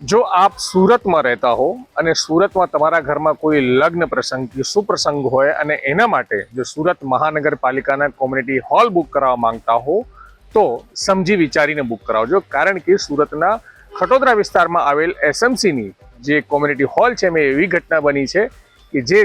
જો આપ સુરતમાં રહેતા હો અને સુરતમાં તમારા ઘરમાં કોઈ લગ્ન પ્રસંગ કે સુપ્રસંગ હોય અને એના માટે જો સુરત મહાનગરપાલિકાના કોમ્યુનિટી હોલ બુક કરાવવા માંગતા હો, તો સમજી વિચારીને બુક કરાવજો. કારણ કે સુરતના ખટોદરા વિસ્તારમાં આવેલ એસએમસીની જે કોમ્યુનિટી હોલ છે મેં એવી ઘટના બની છે કે જે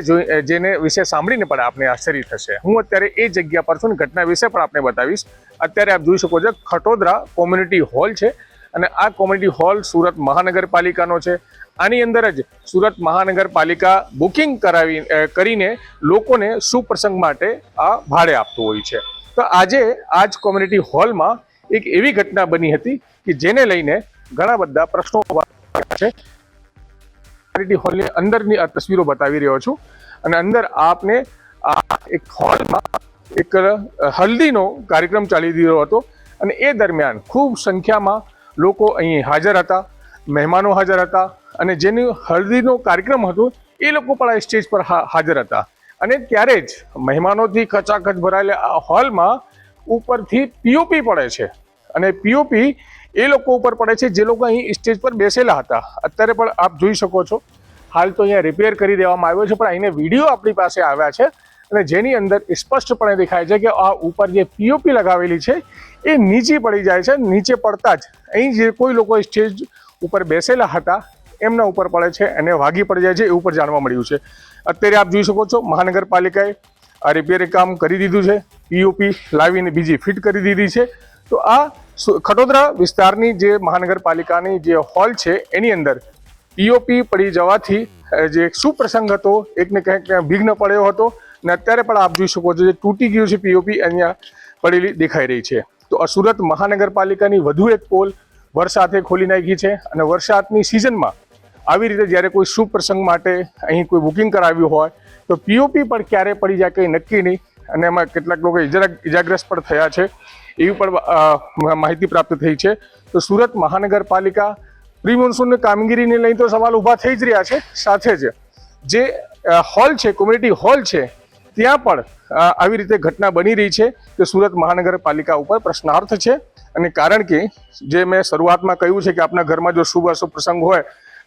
જેને વિશે સાંભળીને પણ આપને આશ્ચર્ય થશે. હું અત્યારે એ જગ્યા પર છું ઘટના વિશે પણ આપને બતાવીશ. અત્યારે આપ જોઈ શકો છો ખટોદરા કોમ્યુનિટી હોલ છે અને આ કોમ્યુનિટી હોલ સુરત મહાનગરપાલિકાનો છે. આની અંદર જ સુરત મહાનગરપાલિકા બુકિંગ કરાવી કરીને લોકોને સુપ્રસંગ માટે આ ભાડે આપતું હોય છે. તો આજે આ જ કોમ્યુનિટી હોલમાં એક એવી ઘટના બની હતી કે જેને લઈને ઘણા બધા પ્રશ્નો છે. કોમ્યુનિટી હોલની અંદરની આ તસવીરો બતાવી રહ્યો છું. અને અંદર આપને આ એક હોલમાં એક હલ્દીનો કાર્યક્રમ ચાલી રહ્યો હતો. અને એ દરમિયાન ખૂબ સંખ્યામાં લોકો અહીં હાજર હતા, મહેમાનો હાજર હતા અને જેનું હળદીનો કાર્યક્રમ હતો, એ લોકો પણ આ સ્ટેજ પર હાજર હતા. અને ત્યારે જ મહેમાનોથી ખચાખચ ભરાયેલા આ હોલમાં ઉપરથી પીઓપી પડે છે. અને પીઓપી એ લોકો ઉપર પડે છે, જે લોકો અહીં સ્ટેજ પર બેસેલા હતા. અત્યારે પણ આપ જોઈ શકો છો. હાલ તો અહીંયા રિપેર કરી દેવામાં આવ્યો છે, પણ અહીંને વીડિયો આપણી પાસે આવ્યા છે. અને જેની અંદર સ્પષ્ટપણે દેખાય છે કે આ ઉપર જે પીઓપી લગાવેલી છે, એ નીચે પડી જાય છે, નીચે પડતા જ. અહીં જે કોઈ લોકો સ્ટેજ ઉપર બેસેલા હતા, એમના ઉપર પડે છે અને વાગી પડી જાય છે, એ ઉપર જાણવા મળ્યું છે. અત્યારે આપ જોઈ શકો છો, મહાનગરપાલિકાએ આ રિપેરિંગ કામ કરી દીધું છે પીઓપી લાવીને બીજી ફિટ કરી દીધી છે. તો આ ખટોદરા વિસ્તારની જે મહાનગરપાલિકાની જે હોલ છે, એની અંદર પીઓપી પડી જવાથી જે સુપ્રસંગ હતો, એકને ક્યાંક ક્યાંક વિઘ્ન પડ્યો હતો. અને અત્યારે પણ આપ જોઈ શકો છો જે તૂટી ગયું છે પીઓપી અહીંયા પડેલી દેખાઈ રહી છે. તો સુરત મહાનગરપાલિકાની વધુ એક પોલ વરસાદે ખોલી નાખી છે અને વરસાદની સિઝનમાં આવી રીતે જ્યારે કોઈ શુભ પ્રસંગ માટે અહીં કોઈ બુકિંગ કરાવ્યું હોય, તો પીઓપી પણ ક્યારે પડી જાય કંઈ નક્કી નહીં અને એમાં કેટલાક લોકો ઇજા ઇજાગ્રસ્ત પણ થયા છે એવી પણ માહિતી પ્રાપ્ત થઈ છે. તો સુરત મહાનગરપાલિકા પ્રી મોન્સૂનની કામગીરીને લઈને તો સવાલ ઊભા થઈ જ રહ્યા છે. સાથે જ જે હોલ છે, કોમ્યુનિટી હોલ છે ત્યાં પણ આવી રીતે ઘટના બની રહી છે કે સુરત મહાનગરપાલિકા ઉપર પ્રશ્નાર્થ છે. અને કારણ કે જે મેં શરૂઆતમાં કહ્યું છે કે આપના ઘરમાં જો શુભ અશુભ પ્રસંગ હોય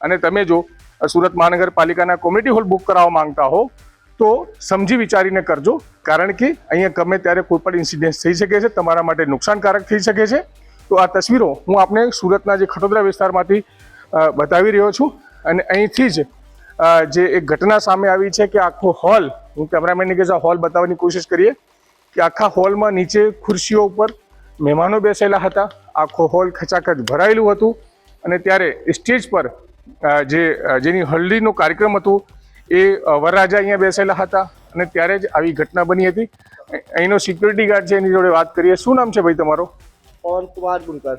અને તમે જો સુરત મહાનગરપાલિકાના કોમિટી હોલ બુક કરાવવા માંગતા હો, તો સમજી વિચારીને કરજો. કારણ કે અહીંયા ગમે ત્યારે કોઈ પણ ઇન્સિડન્ટ થઈ શકે છે, તમારા માટે નુકસાનકારક થઈ શકે છે. તો આ તસવીરો હું આપને સુરતના જે ખટોદરા વિસ્તારમાંથી બતાવી રહ્યો છું. અને અહીંથી જ જે એક ઘટના સામે આવી છે કે આખો હોલ હું કેમેરામેનની કે હોલ બતાવવાની કોશિશ કરીએ કે આખા હોલમાં નીચે ખુરશીઓ ઉપર મહેમાનો બેસેલા હતા. આખો હોલ ખચાખચ ભરાયેલું હતું અને ત્યારે સ્ટેજ પર જે જેની હલ્દીનો કાર્યક્રમ હતો એ વરરાજા અહીંયા બેસેલા હતા અને ત્યારે જ આવી ઘટના બની હતી. અહીંનો સિક્યુરિટી ગાર્ડ છે એની જોડે વાત કરીએ. શું નામ છે ભાઈ તમારો? પવન કુમાર ગુણકર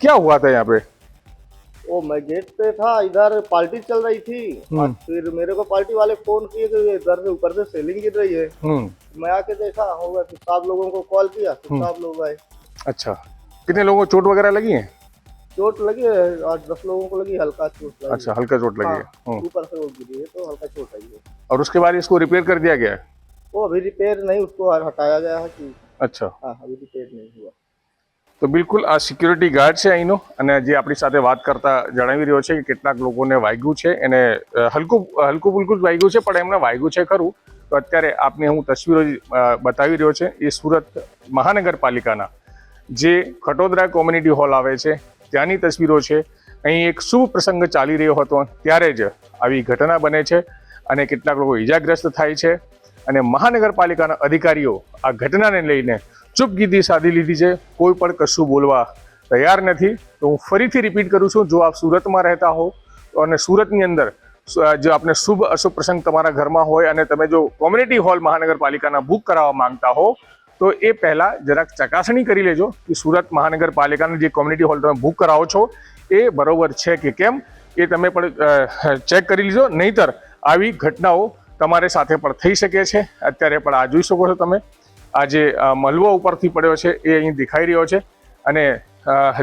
ક્યાં હુઆ હતા અહીંયા આપણે? वो मैं गेट पे था इधर पार्टी चल रही थी। हम्म। और फिर मेरे को पार्टी वाले फ़ोन किए कि इधर से ऊपर से सेलिंग गिर रही है। हम्म। मैं आके देखा होगा फिर साहब लोगों को कॉल किया फिर हम्म। साहब लोग आए। अच्छा। कितने लोगों को चोट वगैरह लगी है? चोट लगी है और दस लोगों को लगी हल्का चोट लगी। अच्छा हल्का चोट लगी है। हाँ। ऊपर से वो गिरी है तो हल्का चोट आई है। और उसके बाद इसको रिपेयर कर दिया गया? है वो अभी रिपेयर नहीं उसको हटाया गया है कि अच्छा। हाँ अभी रिपेयर नहीं हुआ। તો બિલકુલ, આ સિક્યુરિટી ગાર્ડ છે અહીંનો અને જે આપણી સાથે વાત કરતા જણાવી રહ્યો છે કે કેટલાક લોકોને વાગ્યું છે. એને હલકું હલકું ફુલકું જ વાગ્યું છે, પણ એમને વાગ્યું છે ખરું. તો અત્યારે આપને હું તસવીરો બતાવી રહ્યો છે. એ સુરત મહાનગરપાલિકાના જે ખટોદરા કોમ્યુનિટી હોલ આવે છે, ત્યાંની તસવીરો છે. અહીં એક શુભ પ્રસંગ ચાલી રહ્યો હતો. ત્યારે જ આવી ઘટના બને છે અને કેટલાક લોકો ઈજાગ્રસ્ત થાય છે અને મહાનગરપાલિકાના અધિકારીઓ આ ઘટનાને લઈને ચૂપગીરી સાધી લીધી છે, કોઈ પણ કશું બોલવા તૈયાર નથી. તો હું ફરીથી રિપીટ કરું છું, જો આપ સુરતમાં રહેતા હો અને સુરતની અંદર જો આપને શુભ અશુભ પ્રસંગ તમારા ઘરમાં હોય અને તમે જો કોમ્યુનિટી હોલ મહાનગરપાલિકાના બુક કરાવવા માંગતા હો, તો એ પહેલાં જરાક ચકાસણી કરી લેજો કે સુરત મહાનગરપાલિકાનું જે કોમ્યુનિટી હોલ તમે બુક કરાવો છો, એ બરોબર છે કે કેમ? એ તમે પણ ચેક કરી લીજો. નહીતર આવી ઘટનાઓ તમારે સાથે પણ થઈ શકે છે. અત્યારે પણ આ જોઈ શકો છો તમે. આ જે મલવો ઉપરથી પડ્યો છે એ અહીં દેખાઈ રહ્યો છે અને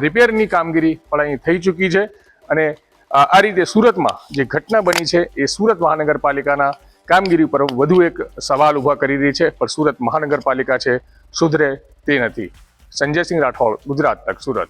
રિપેરની કામગીરી પણ અહીં થઈ ચૂકી છે અને આ રીતે સુરતમાં જે ઘટના બની છે એ સુરત મહાનગરપાલિકાના કામગીરી પર વધુ એક સવાલ ઊભા કરી રહી છે, પણ સુરત મહાનગરપાલિકા છે, સુધરે તે નથી. સંજયસિંહ રાઠોડ, ગુજરાત તક, સુરત.